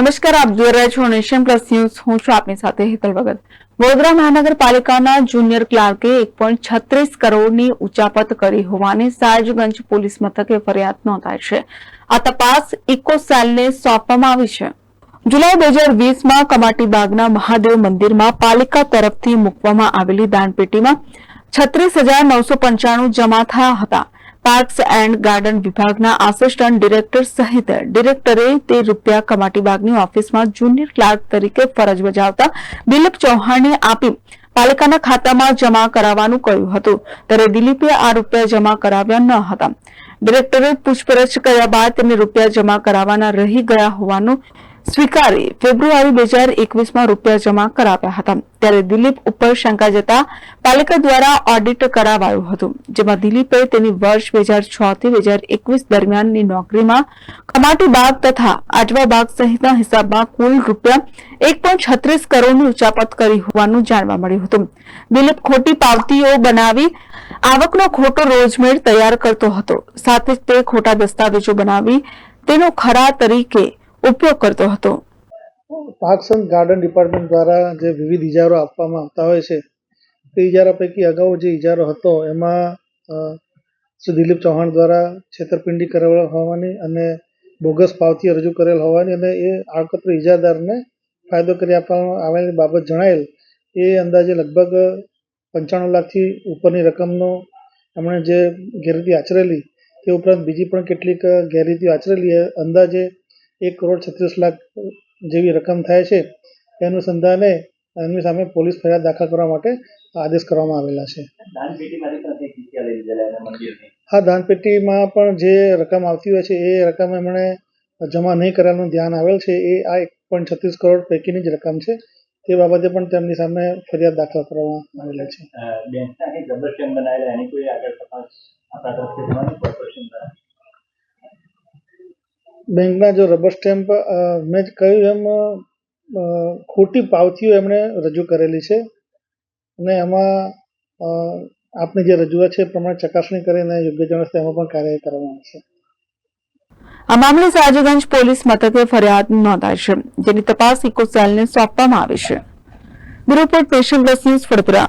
નમસ્કાર, આપ જોઈ રહ્યા છો નેશન પ્લસ ન્યૂઝ. હું છું આપની સાથે હેતલ ભગત. વડોદરા મહાનગરપાલિકાના જુનિયર ક્લાર્કે એક પોઈન્ટ છત્રીસ કરોડની ઉચાપત કરી હોવાની સાજગંજ પોલીસ મથકે ફરિયાદ નોંધાઈ છે. આ તપાસ ઇકોસેલને સોંપવામાં આવી છે. જુલાઈ બે હજાર વીસમાં કમાટીબાગના મહાદેવ મંદિરમાં પાલિકા તરફથી મૂકવામાં આવેલી દાનપેટીમાં છત્રીસ હજાર નવસો પંચાણું જમા થયા હતા. પાર્ક્સ એન્ડ ગાર્ડન વિભાગના આસિસ્ટન્ટ ડિરેક્ટર સહિત ડિરેક્ટરે તે રૂપિયા કમાટીબાગની ઓફિસમાં જુનિયર ક્લાર્ક તરીકે ફરજ બજાવતા દિલીપ ચૌહાણને આપી પાલિકાના ખાતામાં જમા કરાવવાનું કહ્યું હતું. ત્યારે દિલીપે આ રૂપિયા જમા કરાવ્યા ન હતા. ડિરેક્ટરે પૂછપરછ કર્યા બાદ તેમને રૂપિયા જમા કરાવવાના રહી ગયા હોવાનું સ્વીકારી ફેબ્રુઆરી બે હજાર એકવીસમાં રૂપિયા જમા કરાવ્યા હતા. ત્યારે દિલીપ ઉપર શંકા જતા પાલિકા દ્વારા ઓડિટ કરાવાયું હતું, જેમાં દિલીપે તેની વર્ષ બે હજાર છ થી બે હજાર એકવીસ દરમિયાનની નોકરીમાં કમાટી બાગ તથા આજવા બાગ સહિતના હિસાબમાં કુલ રૂપિયા એક પોઈન્ટ છત્રીસ કરોડની ઉચાપત કરી હોવાનું જાણવા મળ્યું હતું. દિલીપ ખોટી પાવતીઓ બનાવી આવકનો ખોટો રોજમેળ તૈયાર કરતો હતો. સાથે જ તે ખોટા દસ્તાવેજો બનાવી તેનો ખરા તરીકે ઉપયોગ કરતો હતો. પાર્ક્સ એન્ડ ગાર્ડન ડિપાર્ટમેન્ટ દ્વારા જે વિવિધ ઇજારો આપવામાં આવતા હોય છે, તે ઇજારા પૈકી અગાઉ જે ઇજારો હતો, એમાં શ્રી દિલીપ ચૌહાણ દ્વારા છેતરપિંડી કરેલ હોવાની અને બોગસ ભાવથી રજૂ કરેલ હોવાની અને એ આડકતરી ઇજાદારને ફાયદો કરી આપવામાં આવેલી બાબત જણાયેલ, એ અંદાજે લગભગ પંચાણું લાખથી ઉપરની રકમનો એમણે જે ગેરરીતિ આચરેલી, તે ઉપરાંત બીજી પણ કેટલીક ગેરરીતિઓ આચરેલી અંદાજે એક કરોડ છત્રીસ લાખ જેવી રકમ થાય છે એ અનુસંધાને એમની સામે પોલીસ ફરિયાદ દાખલ કરવા માટે આદેશ કરવામાં આવેલા છે. હા દાનપેટીમાં પણ જે રકમ આવતી હોય છે એ રકમ એમણે જમા નહીં કરવાનું ધ્યાન આવેલ છે એ આ એક પોઈન્ટ છત્રીસ કરોડ પૈકીની જ રકમ છે તે બાબતે પણ તેમની સામે ફરિયાદ દાખલ કરવામાં આવેલા છે. બેંકના જબરજસ્ત બનાવેલા એની કોઈ આગળ તપાસ આપણા તરફથી થવાની કોર્પોરેશન દ્વારા? બેંકના જો રબર સ્ટેમ્પ મેં કહ્યું એમ ખોટી પાવતીઓ એમણે રજૂ કરેલી છે. અને એમાં આપની જે રજૂઆત છે એ પ્રમાણે ચકાસણી કરીને યોગ્ય જણાશે એમાં પણ કાર્યવાહી કરવામાં આવશે. આ મામલે સાજગંજ પોલીસ મથકે ફરિયાદ નોંધાઈ છે, જેની તપાસ ઇકોસેલને સોંપવામાં આવી છે. Bureau report nation plus news Vadodara